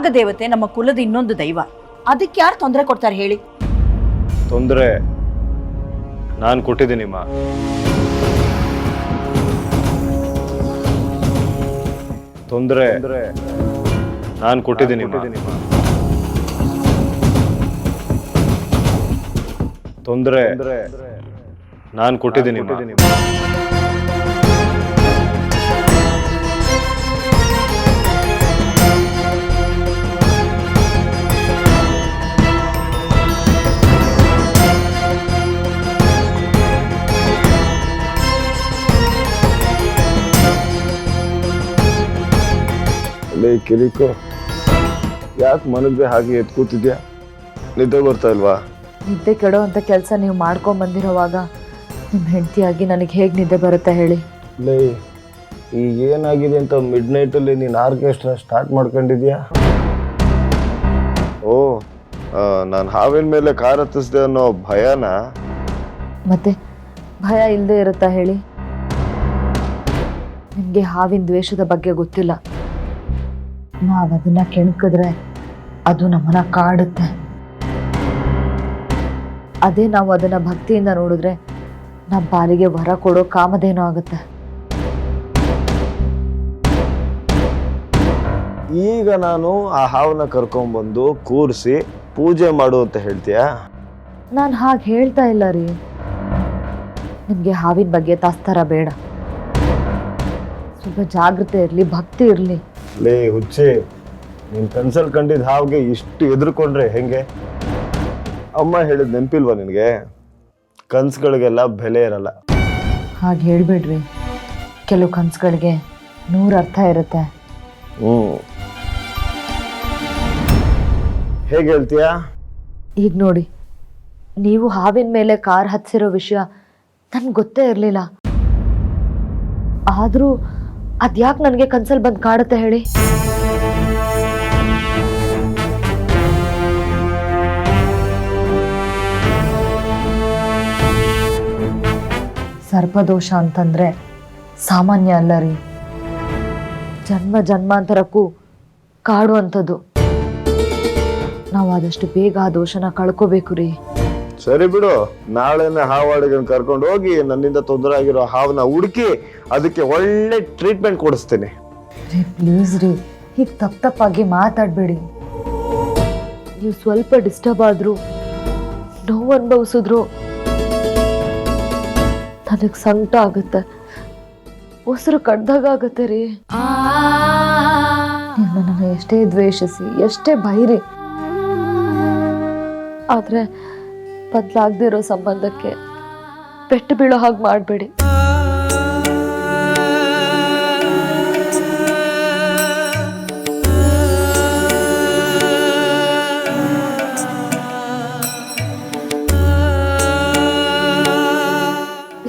ನಾಗದೇವತೆ ನಮ್ಮ ಕುಲದ ಇನ್ನೊಂದು ದೈವ. ಅದಕ್ಕೆ ಯಾರು ತೊಂದರೆ ಕೊಡ್ತಾರೆ ಹೇಳಿ? ತೊಂದರೆ ನಾನು ಕೊಟ್ಟಿದ್ದೀನಿಮ್ಮ ತೊಂದರೆ ನಾನು ಕೊಟ್ಟಿದ್ದೀನಿ ತೊಂದರೆ ನಾನು ಕೊಟ್ಟಿದ್ದೀನಿಮ್ಮ ಲೇ ಕಿರಿಕೋ ಯಾಕೆ ಮನಗ್ದೆ ಹಾಗೆ ಎದ್ದು ಕೂತಿದ್ಯಾ? ನಿದ್ದೆ ಬರ್ತಾ ಇಲ್ವಾ? ನಿದ್ದೆ ಕೆಡೋ ಅಂತ ಕೆಲಸ ನೀವು ಮಾಡ್ಕೊಂಡ್ ಬಂದಿರೋವಾಗ ನಿಮ್ಮ ಹೆಂಡತಿಯಾಗಿ ನನಗೆ ಹೇಗೆ ನಿದ್ದೆ ಬರುತ್ತಾ ಹೇಳಿ? ಲೇ ಈಗ ಏನಾಗಿದೆ ಅಂತ ಮಿಡ್ ನೈಟಲ್ಲಿ ನೀನು ಆರ್ಕೆಸ್ಟ್ರಾ ಸ್ಟಾರ್ಟ್ ಮಾಡ್ಕೊಂಡಿದ್ಯಾ? ಓ ನಾನು ಹಾವಿನ ಮೇಲೆ ಕಾರ್ ಹತ್ತಿಸ್ದೆ ಅನ್ನೋ ಭಯನ? ಮತ್ತೆ ಭಯ ಇಲ್ಲದೆ ಇರುತ್ತಾ ಹೇಳಿ? ನಿಮಗೆ ಹಾವಿನ ದ್ವೇಷದ ಬಗ್ಗೆ ಗೊತ್ತಿಲ್ಲ. ನಾವು ಅದನ್ನ ಕೆಣಕಿದ್ರೆ ಅದು ನಮ್ಮನ್ನ ಕಾಡುತ್ತೆ. ಅದೇ ನಾವು ಅದನ್ನ ಭಕ್ತಿಯಿಂದ ನೋಡಿದ್ರೆ ನಮ್ಮ ಪಾಲಿಗೆ ವರ ಕೊಡೋ ಕಾಮದೇನೋ ಆಗುತ್ತೆ. ಈಗ ನಾನು ಆ ಹಾವನ್ನ ಕರ್ಕೊಂಡ್ಬಂದು ಕೂರಿಸಿ ಪೂಜೆ ಮಾಡು ಅಂತ ಹೇಳ್ತೀಯಾ? ನಾನು ಹಾಗೆ ಹೇಳ್ತಾ ಇಲ್ಲ ರೀ. ನಿಮಗೆ ಹಾವಿನ ಬಗ್ಗೆ ತಾಸ್ತಾರ ಬೇಡ. ಸ್ವಲ್ಪ ಜಾಗ್ರತೆ ಇರಲಿ ಭಕ್ತಿ ಇರಲಿ. ಲೇ ಹುಚ್ಚೆ ನೀನು ಕನ್ಸಲ್ ಕಂಡಿದ್ದ ಹಾವಿಗೆ ಇಷ್ಟು ಎದುರ್ಕೊಂಡ್ರೆ ಹೆಂಗೆ? ಅಮ್ಮ ಹೇಳಿದ್ ನೆನಪಿಲ್ವಾ ನಿನಗೆ? ಕನ್ಸುಗಳಿಗೆಲ್ಲ ಬೆಲೆ ಇರಲ್ಲ. ಹಾಗೆ ಹೇಳ್ಬೇಡ್ರಿ ಕೆಲವು ಕನಸುಗಳಿಗೆ ನೂರು ಅರ್ಥ ಇರುತ್ತೆ. ಹ್ಞೂ ಹೇಗೆ ಹೇಳ್ತೀಯಾ? ಈಗ ನೋಡಿ. ನೀವು ಹಾವಿನ ಮೇಲೆ ಕಾರ್ ಹತ್ಸಿರೋ ವಿಷಯ ನನ್ಗೆ ಗೊತ್ತೇ ಇರಲಿಲ್ಲ. ಆದರೂ ಅದ್ಯಾಕೆ ನನಗೆ ಕನ್ಸಲ್ ಬಂದು ಕಾಡುತ್ತೆ ಹೇಳಿ? ಸರ್ಪದೋಷ ಅಂತಂದ್ರೆ ಸಾಮಾನ್ಯ ಅಲ್ಲ ರೀ. ಜನ್ಮ ಜನ್ಮಾಂತರಕ್ಕೂ ಕಾಡುವಂಥದ್ದು ನಾವು ಆದಷ್ಟು ಬೇಗ ಆ ದೋಷನ ಕಳ್ಕೋಬೇಕು ರೀ. ಸರಿ ಬಿಡು, ನಾಳೆನೆ ಹಾವಾಡಿಗನ್ ಕರ್ಕೊಂಡು ಹೋಗಿ ನನ್ನಿಂದ ತೊಂದರೆ ಆಗಿರೋ ಹಾವನ್ನ ಹುಡುಕಿ ಅದಕ್ಕೆ ಒಳ್ಳೆ ಟ್ರೀಟ್ಮೆಂಟ್ ಕೊಡಿಸ್ತೀನಿ. ರೀ ಪ್ಲೀಸ್ ರೀ, ಹೀಗೆ ತಪ್ಪು ತಪ್ಪಾಗಿ ಮಾತಾಡಬೇಡಿ. ನೀವು ಸ್ವಲ್ಪ ಡಿಸ್ಟರ್ಬ್ ಆದ್ರು ನೋವು ಅನುಭವಿಸಿದ್ರು ನನಗೆ ಸಂಕಟ ಆಗುತ್ತೆ. ಉಸಿರು ಕಡ್ದಾಗ ಆಗುತ್ತೆ ರೀ. ನೀವು ನನ್ನನ್ನು ಎಷ್ಟೇ ದ್ವೇಷಿಸಿ, ಎಷ್ಟೇ ಬೈರಿ, ಆದ್ರೆ ಬದಲಾಗದೇ ಸಂಬಂಧಕ್ಕೆ. ಪೆಟ್ಟು ಬೀಳೋ ಹಾಗೆ ಮಾಡಬೇಡಿ.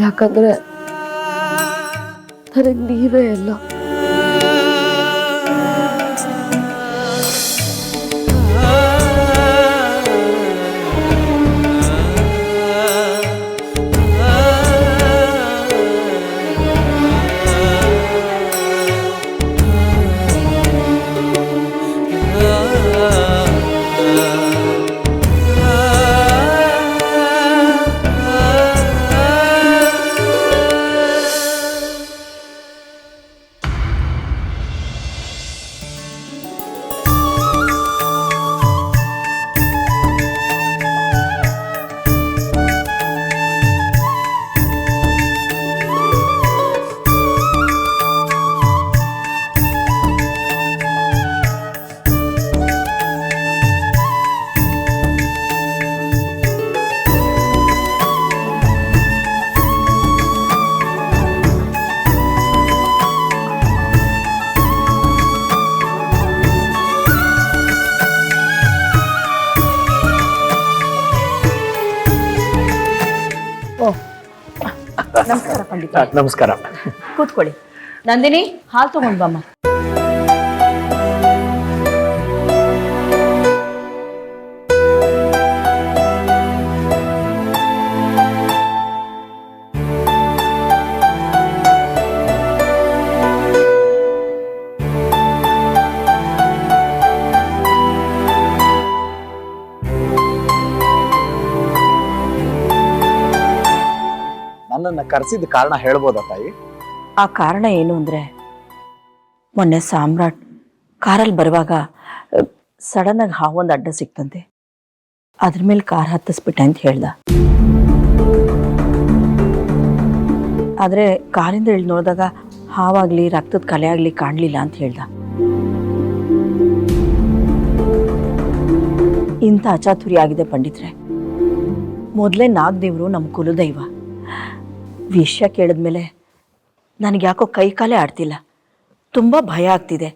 ಯಾಕಂದ್ರೆ ನನಗೆ ನೀವೇ ಎಲ್ಲ ನಮಸ್ಕಾರ. ಕೂತ್ಕೊಳ್ಳಿ. ನಂದಿನಿ ಹಾಲು ತಗೊಂಡ್ ಬಮ್ಮ ಕರೆಸಿದ ಕಾರಣ ಹೇಳ್ಬೋದಾ ತಾಯಿ? ಆ ಕಾರಣ ಏನು ಅಂದರೆ, ಮೊನ್ನೆ ಸಾಮ್ರಾಟ್ ಕಾರಲ್ಲಿ ಬರುವಾಗ, ಸಡನ್ನಾಗಿ ಹಾವೊಂದು ಅಡ್ಡ ಸಿಕ್ತಂತೆ. ಅದ್ರ ಮೇಲೆ ಕಾರ್ ಹತ್ತಿಸ್ಬಿಟ್ಟೆ ಅಂತ ಹೇಳ್ದ. ಆದರೆ ಕಾರಿಂದ ಇಳಿದು ನೋಡಿದಾಗ ಹಾವಾಗಲಿ, ರಕ್ತದ ಕಲೆ ಆಗಲಿ ಕಾಣಲಿಲ್ಲ ಅಂತ ಹೇಳ್ದ. ಇಂಥ ಅಚಾತುರಿ ಆಗಿದೆ ಪಂಡಿತ್ರೆ. ಮೊದಲೇ ನಾಗದೇವರು ನಮ್ಮ ಕುಲದೈವ. ವಿಷಯ ಕೇಳಿದ್ಮೇಲೆ ನನಗೆ ಯಾಕೋ ಕೈ ಕಾಲೇ ಆಡ್ತಿಲ್ಲ. ತುಂಬ ಭಯ ಆಗ್ತಿದೆ.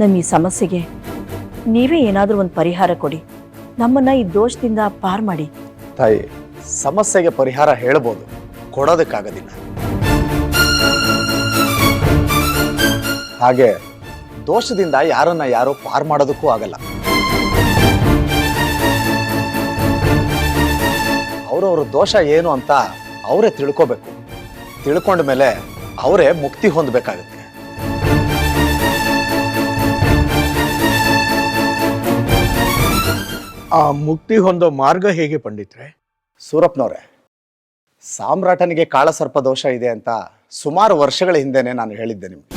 ನಮ್ಮ ಈ ಸಮಸ್ಯೆಗೆ ನೀವೇ ಏನಾದರೂ ಒಂದು ಪರಿಹಾರ ಕೊಡಿ. ನಮ್ಮನ್ನ ಈ ದೋಷದಿಂದ ಪಾರ್ ಮಾಡಿ. ತಾಯಿ, ಸಮಸ್ಯೆಗೆ ಪರಿಹಾರ ಹೇಳ್ಬೋದು. ಕೊಡೋದಕ್ಕಾಗೋದಿಲ್ಲ. ಹಾಗೆ ದೋಷದಿಂದ ಯಾರನ್ನ ಯಾರು ಪಾರ್ ಮಾಡೋದಕ್ಕೂ ಆಗಲ್ಲ. ಅವ್ರವ್ರ ದೋಷ ಏನು ಅಂತ ಅವರೇ ತಿಳ್ಕೋಬೇಕು. ತಿಳ್ಕೊಂಡ ಮೇಲೆ ಅವರೇ ಮುಕ್ತಿ ಹೊಂದಬೇಕಾಗುತ್ತೆ. ಆ ಮುಕ್ತಿ ಹೊಂದೋ ಮಾರ್ಗ ಹೇಗೆ ಪಂಡಿತ್ರೆ? ಸೂರಪ್ಪನವ್ರೆ ಸಾಮ್ರಾಟನಿಗೆ ಕಾಳಸರ್ಪ ದೋಷ ಇದೆ ಅಂತ ಸುಮಾರು ವರ್ಷಗಳ ಹಿಂದೆನೆ ನಾನು ಹೇಳಿದ್ದೆ ನಿಮ್ಗೆ.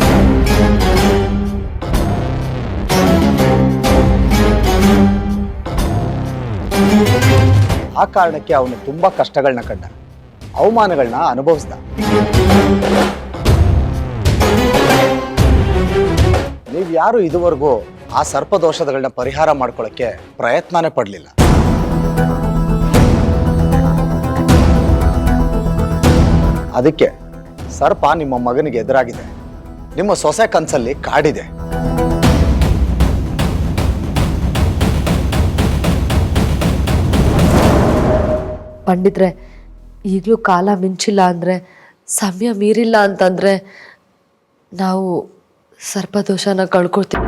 ಆ ಕಾರಣಕ್ಕೆ ಅವನು ತುಂಬಾ ಕಷ್ಟಗಳನ್ನ ಕಂಡ. ಅವಮಾನಗಳನ್ನ ಅನುಭವಿಸ್ದ. ನೀವು ಯಾರು ಇದುವರೆಗೂ ಆ ಸರ್ಪದೋಷಗಳನ್ನ ಪರಿಹಾರ ಮಾಡ್ಕೊಳ್ಳೋಕ್ಕೆ ಪ್ರಯತ್ನನೇ ಪಡಲಿಲ್ಲ. ಅದಕ್ಕೆ ಸರ್ಪ ನಿಮ್ಮ ಮಗನಿಗೆ ಎದುರಾಗಿದೆ. ನಿಮ್ಮ ಸೊಸೆ ಕನಸಲ್ಲಿ ಕಾಡಿದೆ. ಪಂಡಿತ್ರೆ ಈಗಲೂ ಕಾಲ ಮಿಂಚಿಲ್ಲ ಅಂದರೆ ಸಮಯ ಮೀರಿಲ್ಲ ಅಂತಂದರೆ ನಾವು ಸರ್ಪದೋಷನ ಕಳ್ಕೊಳ್ತೀವಿ.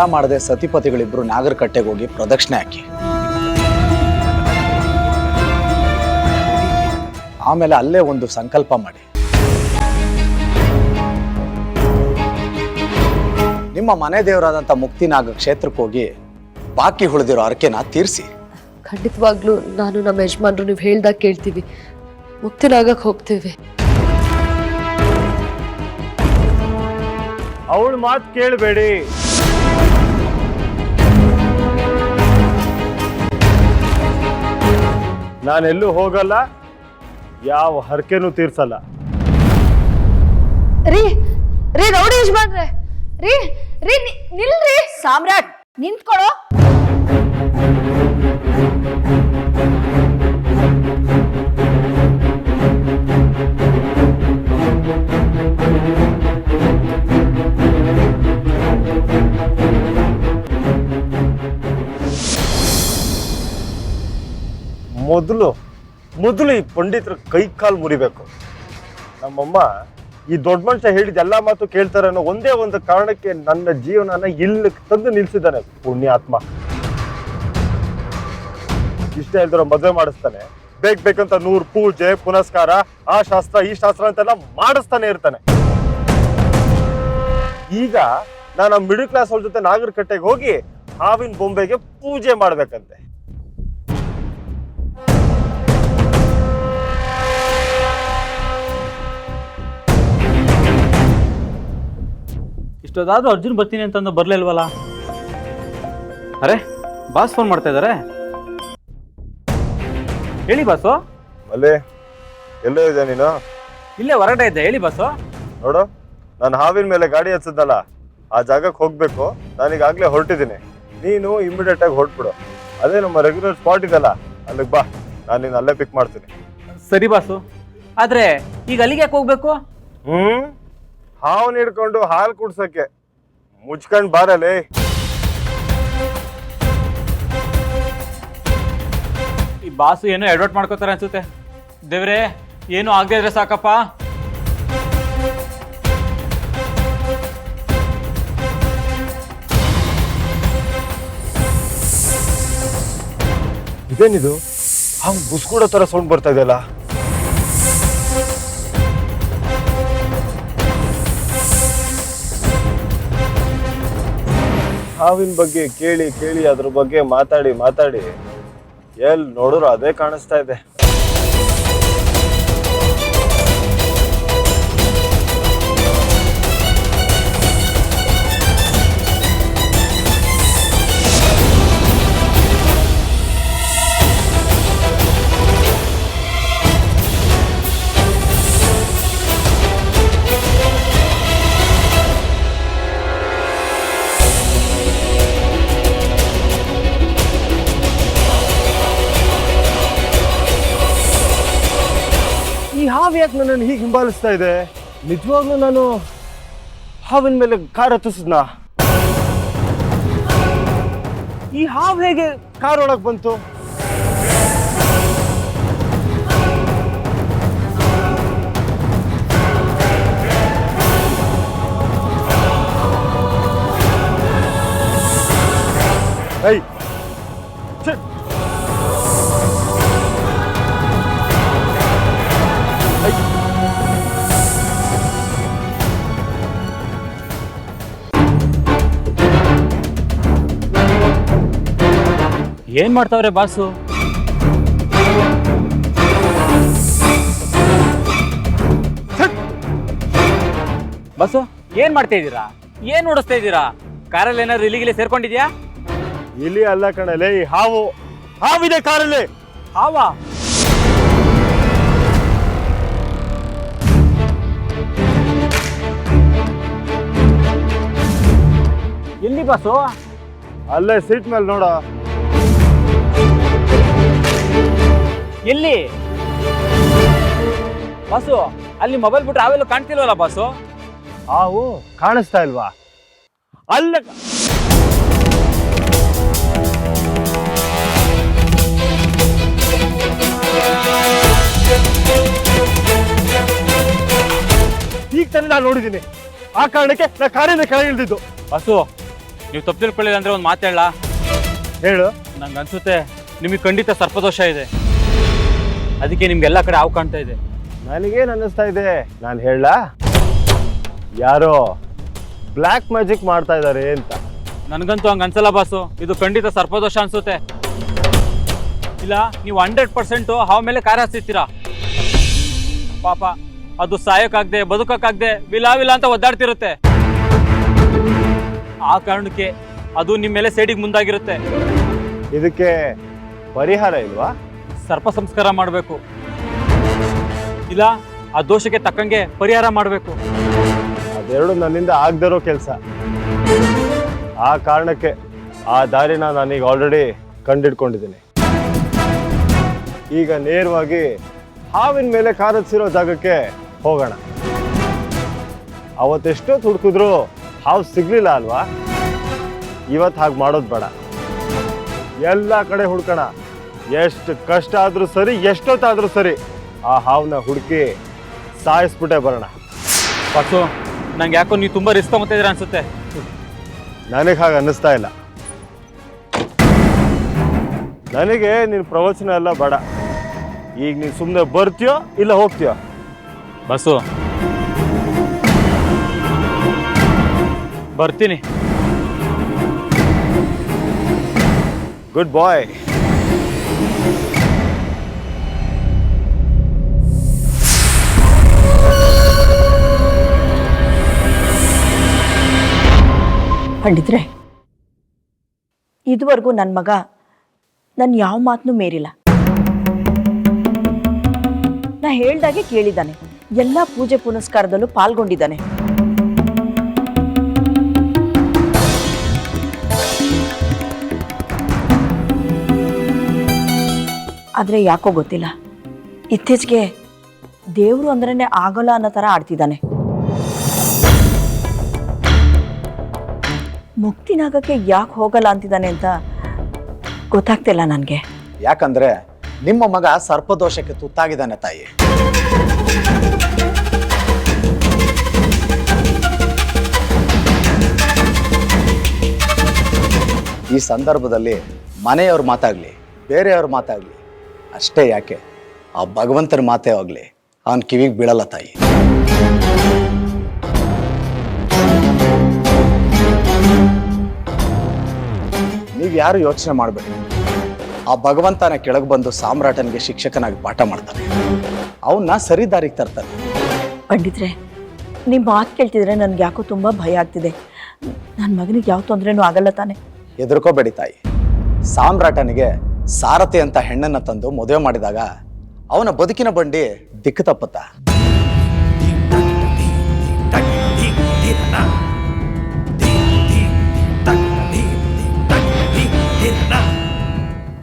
ತಡ ಮಾಡದೆ ಸತಿಪತಿಗಳಿಬ್ರು ನಾಗರಕಟ್ಟೆಗೆ ಹೋಗಿ ಪ್ರದಕ್ಷಿಣೆ ಹಾಕಿ. ಆಮೇಲೆ ಅಲ್ಲೇ ಒಂದು ಸಂಕಲ್ಪ ಮಾಡಿ. ನಿಮ್ಮ ಮನೆ ದೇವರಾದಂಥ ಮುಕ್ತಿನಾಗ ಕ್ಷೇತ್ರಕ್ಕೆ ಹೋಗಿ ಬಾಕಿ ಉಳಿದಿರೋ ಅರಕೆನ ತೀರಿಸಿ. ಖಂಡಿತವಾಗ್ಲೂ ನಾನು ನಮ್ಮ ಯಜಮಾನ್ರು ನೀವು ಹೇಳ್ದಾಗ ಕೇಳ್ತೀವಿ. ಮುಕ್ತಿನಾಗಕ್ಕೆ ಹೋಗ್ತೀವಿ. ಅವಳ ಮಾತು ಕೇಳಬೇಡಿ. ನಾನೆಲ್ಲೂ ಹೋಗಲ್ಲ ಯಾವ ಹರಕೆನೂ ತೀರ್ಸಲ್ಲ. ರೀ ರೀ ರೌಡಿ ಯಜಮಾನ್ರೆ ರೀ ರೀ ನಿ- ನಿಲ್ರಿ. ಸಾಮ್ರಾಟ್ ನಿಂತ್ಕೊಳ್ಳೋ ಮೊದಲು ಮೊದಲು ಈ ಪಂಡಿತರ ಕೈ ಕಾಲು ಮುರಿಬೇಕು. ನಮ್ಮಮ್ಮ, ಈ ದೊಡ್ಡ ಮನುಷ್ಯ ಹೇಳಿದ ಎಲ್ಲ ಮಾತು ಕೇಳ್ತಾರೆ ಅನ್ನೋ ಒಂದೇ ಒಂದು ಕಾರಣಕ್ಕೆ ನನ್ನ ಜೀವನನ ಇಲ್ಲಿ ತಂದು ನಿಲ್ಸಿದ್ದಾನೆ ಪುಣ್ಯಾತ್ಮ. ಇಷ್ಟ ಹೇಳಿದ್ರೆ ಮದುವೆ ಮಾಡಿಸ್ತಾನೆ. ಬೇಕ್ ಬೇಕಂತ ನೂರು ಪೂಜೆ, ಪುನಸ್ಕಾರ, ಆ ಶಾಸ್ತ್ರ, ಈ ಶಾಸ್ತ್ರ ಅಂತೆಲ್ಲ ಮಾಡಿಸ್ತಾನೆ ಇರ್ತಾನೆ. ಈಗ ನಾನು ಆ ಮಿಡಲ್ ಕ್ಲಾಸ್ ಅವ್ರ ಜೊತೆ ನಾಗರಕಟ್ಟೆಗೆ ಹೋಗಿ ಹಾವಿನ ಬೊಂಬೆಗೆ ಪೂಜೆ ಮಾಡ್ಬೇಕಂತೆ. ಇಷ್ಟೊತ್ತಾದ್ರೂ ಅರ್ಜುನ್ ಬರ್ತೀನಿ ಅಂತಂದು ಬರ್ಲಿಲ್ವಲ್ಲ? ಅರೆ ಬಾಸ್ ಫೋನ್ ಮಾಡ್ತಾ ಇದಾರೆ. ಹೇಳಿ ಬಾಸು. ಮಲೆ ಎಲ್ಲೋ ಇದೆ ನೀನು? ಇಲ್ಲೇ ಹೊರಗಡೆ ಇದ್ದೆ ಹೇಳಿ ಬಾಸು. ನೋಡು ನಾನು ಹಾವಿನ ಮೇಲೆ ಗಾಡಿ ಹಚ್ಚದಲ್ಲ ಆ ಜಾಗಕ್ಕೆ ಹೋಗ್ಬೇಕು ನಾನೀಗಾಗಲೇ ಹೊರಟಿದ್ದೀನಿ. ನೀನು ಇಮಿಡಿಯೇಟ್ ಆಗಿ ಹೊರಟ್ಬಿಡು. ಅದೇ ನಮ್ಮ ರೆಗ್ಯುಲರ್ ಸ್ಪಾಟ್ ಇದೆಲ್ಲ ಅಲ್ಲಿಗೆ ಬಾ ನಾನು ನಿನ್ನ ಅಲ್ಲೇ ಪಿಕ್ ಮಾಡ್ತೀನಿ. ಸರಿ ಬಾಸು. ಆದ್ರೆ ಈಗ ಅಲ್ಲಿಗೆ ಯಾಕೆ ಹೋಗ್ಬೇಕು? ಹ್ಮ್? ಹಾವನ್ ಹಿಡ್ಕೊಂಡು ಹಾಲು ಕುಡ್ಸಕ್ಕೆ. ಮುಚ್ಕೊಂಡು ಬಾರಲೇ ಈ ಬಾಸು ಏನೋ ಅಡ್ವರ್ಟ್ ಮಾಡ್ಕೋತಾರೆ ಅನ್ಸುತ್ತೆ. ದೇವ್ರೆ ಏನು ಆಗದೆ ಇದ್ರೆ ಸಾಕಪ್ಪ. ಇದೇನಿದು? ಹಂಗ್ ಬುಸ್ಕೂಡೋ ತರ ಸೌಂಡ್ ಬರ್ತಾ ಇದೆಯಲ್ಲ? ಹಾವಿನ ಬಗ್ಗೆ ಕೇಳಿ ಕೇಳಿ ಅದ್ರ ಬಗ್ಗೆ ಮಾತಾಡಿ ಮಾತಾಡಿ. ಎಲ್ಲಿ ನೋಡಿದ್ರು ಅದೇ ಕಾಣಿಸ್ತಾ ಇದೆ. ನನ್ನನ್ನು ಹೀಗೆ ಹಿಂಬಾಲಿಸ್ತಾ ಇದೆ. ನಿಜವಾಗ್ಲೂ ನಾನು ಹಾವಿನ ಮೇಲೆ ಕಾರ್ ಹತ್ತಿಸಿದ್ನ? ಈ ಹಾವು ಹೇಗೆ ಕಾರ್ ಒಳಗೆ ಬಂತು? ಐ ಏನ್ ಮಾಡ್ತಾವ್ರೆ ಬಾಸು? ಬಾಸು ಏನ್ ಮಾಡ್ತಾ ಇದ್ದೀರಾ? ಏನ್ ಓಡಿಸ್ತಾ ಇದ್ದೀರಾ? ಕಾರಲ್ಲಿ ಏನಾದ್ರು ಇಲ್ಲಿಗಿಲ್ಲಿ ಸೇರ್ಕೊಂಡಿದ್ಯಾ? ಇಲ್ಲಿ ಅಲ್ಲ ಕಣಲೆ ಈ ಹಾವು. ಹಾವಿದೆ ಕಾರಲ್ಲಿ. ಹಾವಾ? ಎಲ್ಲಿ ಬಾಸು? ಅಲ್ಲೇ ಸೀಟ್ ಮೇಲೆ ನೋಡ. ಎಲ್ಲಿ? ಬಸ್ಸು ಅಲ್ಲಿ ಮೊಬೈಲ್ ಬಿಟ್ರೆ ಅವೆಲ್ಲ ಕಾಣ್ತಿಲ್ವಲ್ಲ ಬಸ್ಸು? ಹಾವು ಕಾಣಿಸ್ತಾ ಇಲ್ವಾ? ಅಲ್ಲ ಈಗ ತಾನೇ ನಾನು ನೋಡಿದ್ದೀನಿ. ಆ ಕಾರಣಕ್ಕೆ ನಾ ಕಾರಿಂದ ಕೆಳಗೆ ಇಳಿದಿದ್ದು. ಬಸ್ಸು ನೀವು ತಪ್ಪು ತಿಳ್ಕೊಳ್ಳಿಲ್ಲ ಅಂದ್ರೆ ಒಂದು ಮಾತೇಳ ಹೇಳು. ನಂಗೆ ಅನ್ಸುತ್ತೆ ನಿಮಗೆ ಖಂಡಿತ ಸರ್ಪದೋಷ ಇದೆ. ಅದಕ್ಕೆ ನಿಮ್ಗೆಲ್ಲ ಕಡೆ ಹಾವು ಕಾಣ್ತಾ ಇದೆ. ನನಗೇನು ಅನ್ನಿಸ್ತಾ ಇದೆ? ನಾನು ಹೇಳ ಯಾರೋ ಬ್ಲ್ಯಾಕ್ ಮ್ಯಾಜಿಕ್ ಮಾಡ್ತಾ ಇದ್ದಾರೆ ಅಂತ. ನನಗಂತೂ ಹಂಗೆ ಅನ್ಸಲ್ಲ ಬಾಸು. ಇದು ಖಂಡಿತ ಸರ್ಪದೋಷ ಅನ್ಸುತ್ತೆ. ಇಲ್ಲ ನೀವು ಹಂಡ್ರೆಡ್ ಪರ್ಸೆಂಟು ಹಾವು ಮೇಲೆ ಕಾರ ಹಚ್ತಿರ್ತೀರಾ ಪಾಪ ಅದು ಸಾಯೋಕ್ಕಾಗದೆ ಬದುಕಕ್ಕಾಗ್ದೆ ವಿಲಾ ವಿಲಾ ಅಂತ ಒದ್ದಾಡ್ತಿರುತ್ತೆ. ಆ ಕಾರಣಕ್ಕೆ ಅದು ನಿಮ್ಮ ಮೇಲೆ ಸೈಡಿಗೆ ಮುಂದಾಗಿರುತ್ತೆ. ಇದಕ್ಕೆ ಪರಿಹಾರ ಇಲ್ವಾ? ಸರ್ಪ ಸಂಸ್ಕಾರ ಮಾಡಬೇಕು. ಇಲ್ಲ, ಆ ದೋಷಕ್ಕೆ ತಕ್ಕಂಗೆ ಪರಿಹಾರ ಮಾಡಬೇಕು. ಅದೆರಡು ನನ್ನಿಂದ ಆಗದಿರೋ ಕೆಲಸ. ಆ ಕಾರಣಕ್ಕೆ ಆ ದಾರಿನ ನಾನೀಗ ಆಲ್ರೆಡಿ ಕಂಡಿಡ್ಕೊಂಡಿದ್ದೀನಿ ಈಗ ನೇರವಾಗಿ ಹಾವಿನ ಮೇಲೆ ಕಾರತ್ಸಿರೋ ಜಾಗಕ್ಕೆ ಹೋಗೋಣ. ಅವತ್ತೆಷ್ಟೊತ್ತು ಹುಡುಕಿದ್ರು ಹಾವು ಸಿಗ್ಲಿಲ್ಲ ಅಲ್ವಾ? ಇವತ್ತು ಹಾಗೆ ಮಾಡೋದು ಬೇಡ. ಎಲ್ಲ ಕಡೆ ಹುಡ್ಕೋಣ. ಎಷ್ಟು ಕಷ್ಟ ಆದ್ರೂ ಸರಿ ಎಷ್ಟೊತ್ತಾದರೂ ಸರಿ ಆ ಹಾವನ್ನ ಹುಡುಕಿ ಸಾಯಿಸ್ಬಿಟ್ಟೆ ಬರೋಣ. ಬಸ್ಸು ನಂಗೆ ಯಾಕೋ ನೀವು ತುಂಬ ರಿಸ್ಕ್ ತಗೊತಿದ್ರೆ ಅನ್ಸುತ್ತೆ. ನನಗೆ ಹಾಗೆ ಅನ್ನಿಸ್ತಾ ಇಲ್ಲ. ನನಗೆ ನಿನ್ನ ಪ್ರವಚನ ಎಲ್ಲ ಬೇಡ. ಈಗ ನೀನು ಸುಮ್ಮನೆ ಬರ್ತೀಯೋ ಇಲ್ಲ ಹೋಗ್ತೀಯೋ? ಬಸ್ಸು ಬರ್ತೀನಿ. ಗುಡ್ ಬಾಯ್ ಪಂಡಿತ್ರೆ ಇದುವರೆಗೂ ನನ್ನ ಮಗ ನನ್ನ ಯಾವ ಮಾತನ್ನೂ ಮೇರಿಲ್ಲ. ನಾ ಹೇಳ್ದಾಗೆ ಕೇಳಿದ್ದಾನೆ. ಎಲ್ಲ ಪೂಜೆ ಪುನಸ್ಕಾರದಲ್ಲೂ ಪಾಲ್ಗೊಂಡಿದ್ದಾನೆ. ಆದರೆ ಯಾಕೋ ಗೊತ್ತಿಲ್ಲ. ಇತ್ತೀಚೆಗೆ ದೇವರು ಅಂದ್ರೇ ಆಗೋಲ್ಲ ಅನ್ನೋ ಥರ ಆಡ್ತಿದ್ದಾನೆ. ಮುಕ್ತಿನಾಗಕ್ಕೆ ಯಾಕೆ ಹೋಗಲ್ಲ ಅಂತಿದ್ದಾನೆ ಅಂತ ಗೊತ್ತಾಗ್ತಿಲ್ಲ ನನಗೆ. ಯಾಕಂದ್ರೆ ನಿಮ್ಮ ಮಗ ಸರ್ಪದೋಷಕ್ಕೆ ತುತ್ತಾಗಿದ್ದಾನೆ ತಾಯಿ. ಈ ಸಂದರ್ಭದಲ್ಲಿ ಮನೆಯವ್ರ ಮಾತಾಗ್ಲಿ, ಬೇರೆಯವ್ರ ಮಾತಾಗ್ಲಿ, ಅಷ್ಟೇ ಯಾಕೆ? ಆ ಭಗವಂತನ ಮಾತೇ ಆಗಲಿ, ಅವನ ಕಿವಿಗೆ ಬೀಳಲ್ಲ ತಾಯಿ. ನೀವು ಯಾರು ಯೋಚನೆ ಮಾಡಬೇಡಿ ಆ ಭಗವಂತನ ಕೆಳಗೆ ಬಂದು ಸಾಮ್ರಾಟನಿಗೆ ಶಿಕ್ಷಕನಾಗಿ ಪಾಠ ಮಾಡ್ತಾನೆ ಅವನ್ನ ಸರಿ ದಾರಿಗೆ ತರ್ತಾನೆ ಪಂಡಿತ್ರೆ ನಿಮ್ಮ ಮಾತು ಕೇಳ್ತಿದ್ರೆ ನನಗೆ ಯಾಕೋ ತುಂಬ ಭಯ ಆಗ್ತಿದೆ ನನ್ನ ಮಗನಿಗೆ ಯಾವ ತೊಂದರೆನೂ ಆಗಲ್ಲ ತಾನೆ ಹೆದರ್ಕೋಬೇಡಿ ತಾಯಿ ಸಾಮ್ರಾಟನಿಗೆ ಸಾರಥಿ ಅಂತ ಹೆಣ್ಣನ್ನ ತಂದು ಮದುವೆ ಮಾಡಿದಾಗ ಅವನ ಬದುಕಿನ ಬಂಡಿ ದಿಕ್ಕು ತಪ್ಪುತ್ತ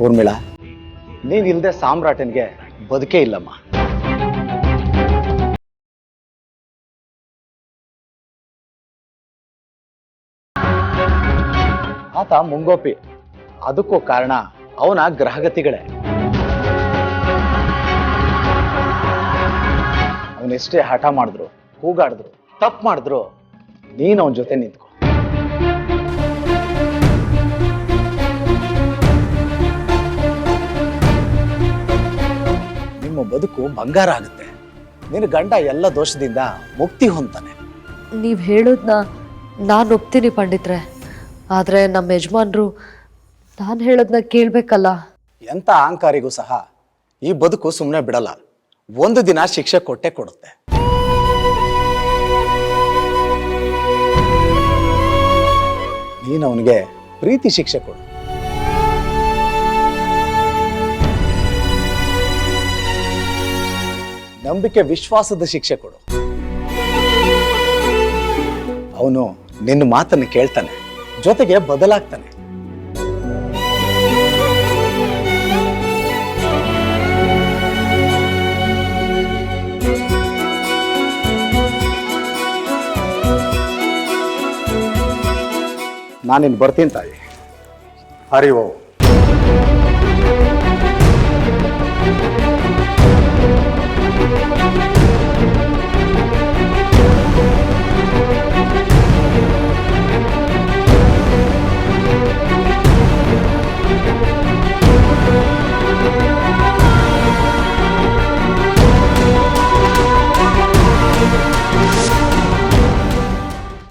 ಊರ್ಮಿಳಾ? ನೀನಿಲ್ದೆ ಸಾಮ್ರಾಟನಿಗೆ ಬದುಕೇ ಇಲ್ಲಮ್ಮ. ಆತ ಮುಂಗೋಪಿ. ಅದಕ್ಕೂ ಕಾರಣ ಅವನ ಗ್ರಹಗತಿಗಳೇ. ಅವನೆಷ್ಟೇ ಹಠ ಮಾಡಿದ್ರು, ಕೂಗಾಡಿದ್ರು, ತಪ್ಪು ಮಾಡಿದ್ರು, ನೀನು ಅವನ ಜೊತೆ ನಿಂತ್ಕೊ. ನಿಮ್ಮ ಬದುಕು ಬಂಗಾರ ಆಗುತ್ತೆ. ನಿನ್ನ ಗಂಡ ಎಲ್ಲ ದೋಷದಿಂದ ಮುಕ್ತಿ ಹೊಂತಾನೆ ನೀವು ಹೇಳೋದನ್ನ ನಾನು ಒಪ್ತೀನಿ ಪಂಡಿತ್ರೆ. ಆದರೆ ನಮ್ಮ ಯಜಮಾನ್ರು ನಾನು ಹೇಳೋದನ್ನ ಕೇಳಬೇಕಲ್ಲ. ಎಂಥ ಅಹಂಕಾರಿಗೂ ಸಹ ಈ ಬದುಕು ಸುಮ್ಮನೆ ಬಿಡಲ್ಲ. ಒಂದು ದಿನ ಶಿಕ್ಷೆ ಕೊಟ್ಟೆ ಕೊಡುತ್ತೆ. ನೀನು ಅವನಿಗೆ ಪ್ರೀತಿ ಶಿಕ್ಷೆ ಕೊಡು. ನಂಬಿಕೆ, ವಿಶ್ವಾಸದ ಶಿಕ್ಷೆ ಕೊಡು. ಅವನು ನಿನ್ನ ಮಾತನ್ನು ಕೇಳ್ತಾನೆ, ಜೊತೆಗೆ ಬದಲಾಗ್ತಾನೆ. ನಾನಿನ್ ಬರ್ತೀನಿ ತಾಯಿ. ಹರಿ ಓಂ.